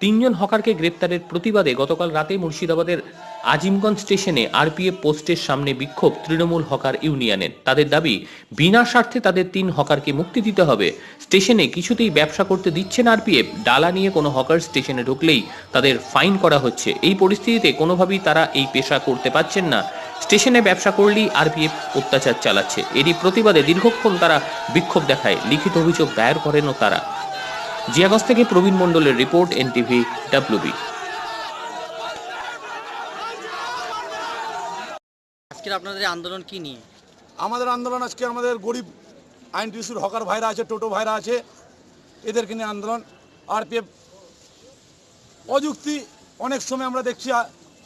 তিনজন হকারকে গ্রেপ্তারের প্রতিবাদে গতকাল রাতে মুর্শিদাবাদের আজিমগঞ্জ স্টেশনে আরপিএফ পোস্টের সামনে বিক্ষোভ তৃণমূল হকার ইউনিয়নের। তাদের দাবি, বিনা স্বার্থে তাদের তিন হকারকে মুক্তি দিতে হবে। স্টেশনে কিছুতেই ব্যবসা করতে দিচ্ছে না আরপিএফ। ডালা নিয়ে কোনো হকার স্টেশনে ঢুকলেই তাদের ফাইন করা হচ্ছে। এই পরিস্থিতিতে কোনোভাবেই তারা এই পেশা করতে পারছেন না। স্টেশনে ব্যবসা করলেই আরপিএফ অত্যাচার চালাচ্ছে। এরই প্রতিবাদে দীর্ঘক্ষণ তারা বিক্ষোভ দেখায়। লিখিত অভিযোগ দায়ের করেনও তারা। জিয়াগঞ্জ থেকে প্রবীণ মণ্ডলের রিপোর্ট এনটিভি ডাব্লিউবি। আজকের আপনাদের এই আন্দোলন কি নিয়ে? আমাদের আন্দোলন আজকে আমাদের গরিব আইন টিসুর হকার ভাইরা আছে টোটো ভাইরা আছে এদেরকে নিয়ে আন্দোলন। আর আরপিএফ অযুক্তি অনেক সময় আমরা দেখছি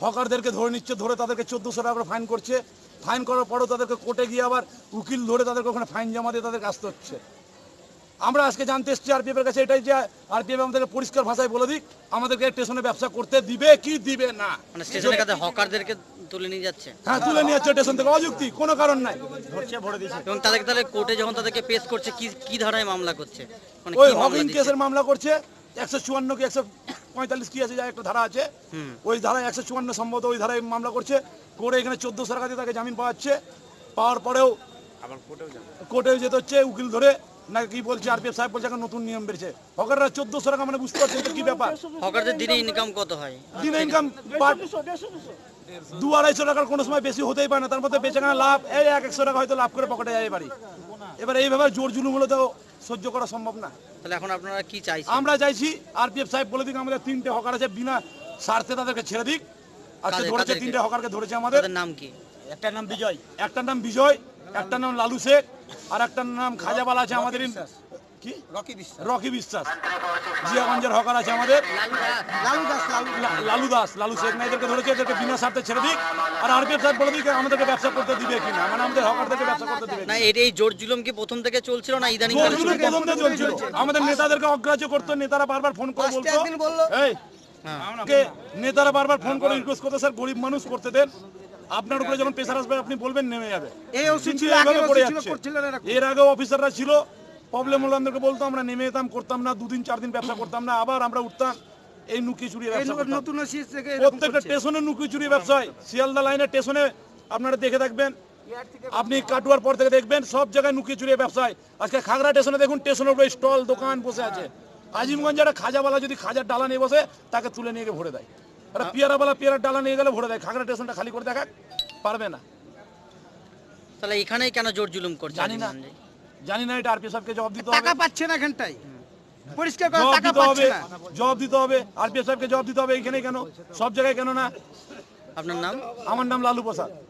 হকারদেরকে ধরে নিচ্ছে ধরে তাদেরকে চোদ্দোশো টাকা করে ফাইন করছে। ফাইন করার পরও তাদেরকে কোর্টে গিয়ে আবার উকিল ধরে তাদেরকে ওখানে ফাইন জমা দিয়ে তাদেরকে আসতে হচ্ছে। আমরা আজকে জানতে এসেছি আরপিএফের কাছে এটাই যে আরপিএফ আমাদেরকে পরিষ্কার ভাষায় বলে দিক আমাদেরকে স্টেশনে ব্যবসা করতে দিবে কি দিবে না? মানে স্টেশনের কাছে হকারদেরকে তুলে নিয়ে যাচ্ছে? হ্যাঁ তুলে নিয়ে যাচ্ছে স্টেশন থেকে অযুক্তি কোনো কারণ নাই। এবং তাদেরকে তাহলে কোর্টে যখন তাদেরকে পেশ করছে কি কি ধারায় মামলা করছে? মানে ওই হকিং কেসের মামলা করছে একশো চুয়ান্ন কি একশো পঁয়তাল্লিশ কি আছে যা একটা ধারা আছে। ওই ধারায় একশো চুয়ান্ন সম্ভবত ওই ধারায় মামলা করছে। করে এখানে চোদ্দোশো টাকা দিয়ে তাকে জামিন পাওয়াচ্ছে পাওয়ার পরেও কোর্টেও যেতে হচ্ছে উকিল ধরে না কি বলছে আরপিএফ সাহেব বলছে এখন নতুন নিয়ম হকাররা চোদ্দোশো টাকা মানে বুঝতে পারছেন কি ব্যাপার? হকারদের দিনে ইনকাম কত হয়? দিনে ইনকাম দু আড়াইশো টাকার কোনো সময় বেশি হতেই পারে না তার মধ্যে বেচাকেনা লাভ এই এক একশো টাকা হয়তো লাভ করে পকেটে যায় বাড়ি এবার এইভাবে জোর জুলুম হলে তো সহ্য করা সম্ভব না। তাহলে এখন আপনারা কি চাইছেন? আমরা চাইছি আরপিএফ সাহেব বলে দিক আমাদের তিনটে হকার আছে বিনা স্বার্থে তাদেরকে ছেড়ে দিক। আজকে ধরেছে তিনটে হকারকে ধরেছে আমাদের। নাম কি? একটার নাম বিজয়। একটার নাম বিজয় একটার নাম লালু শেখ আর একটার নাম খাজাবাল আছে আমাদের কি? রকি বিশ্বাস। রকি বিশ্বাস। জিয়াগঞ্জের হকার আছে আমাদের। লালু দাস লালু শেখ না এদেরকে ধরেছে এদেরকে বিনা স্বার্থে ছেড়ে দিক। আর আরপিএফ সাহেব বলে দিক আমাদেরকে ব্যবসা করতে দিবে কিনা মানে আমাদের হকারদেরকে ব্যবসা করতে দিবে না। এর এই জোর জুলুম কি প্রথম থেকে চলছিল না ইদানিং? প্রথম থেকে চলছিল। আমাদের নেতাদেরকে অগ্রাহ্য করতো নেতারা বারবার ফোন করে বলতো এই নেতারা বারবার ফোন করে রিকোয়েস্ট করতে স্যার গরিব মানুষ করতে দেন। আপনার উপরে যখন প্রেশার আসবে আপনি বলবেন নেমে যাবে। এর আগে অফিসাররা ছিল প্রবলেম হলো আমাদেরকে বলতো আমরা নেমে যেতাম করতাম না দুদিন চার দিন ব্যবসা করতাম না আবার আমরা উঠতাম এই নুকি চুরি ব্যবসা নতুন প্রত্যেকটা স্টেশনে নুকি চুরি ব্যবসা হয় শিয়ালদা লাইনের স্টেশনে আপনারা দেখে থাকবেন। আপনি কাটুয়ার পর থেকে দেখবেন সব জায়গায় নুকি চুরি ব্যবসা হয় আজকে খাগড়া স্টেশনে দেখুন স্টেশনের উপরে স্টল দোকান বসে আছে। আজিমগঞ্জে একটা খাজাওয়ালা যদি খাজার ডালা নিয়ে বসে তাকে তুলে নিয়ে গিয়ে ভরে দেয়। একটা পেয়ারাওয়ালা পেয়ারার ডালা নিয়ে গেলে ভরে দেয়। খাগড়া স্টেশনটা খালি করে দেখাক পারবে না। তাহলে এখানেই কেন জোর জুলুম করছে জানি না। জানি না এটা আরপি সাহেবকে জবাব দিতে হবে। টাকা পাচ্ছে না এখানটাই পরিষ্কার করে টাকা দিতে হবে পাচ্ছে না। জবাব দিতে হবে আরপি সাহেবকে জবাব দিতে হবে এখানে কেন? সব জায়গায় কেন না? আপনার নাম? আমার নাম লালু প্রসাদ।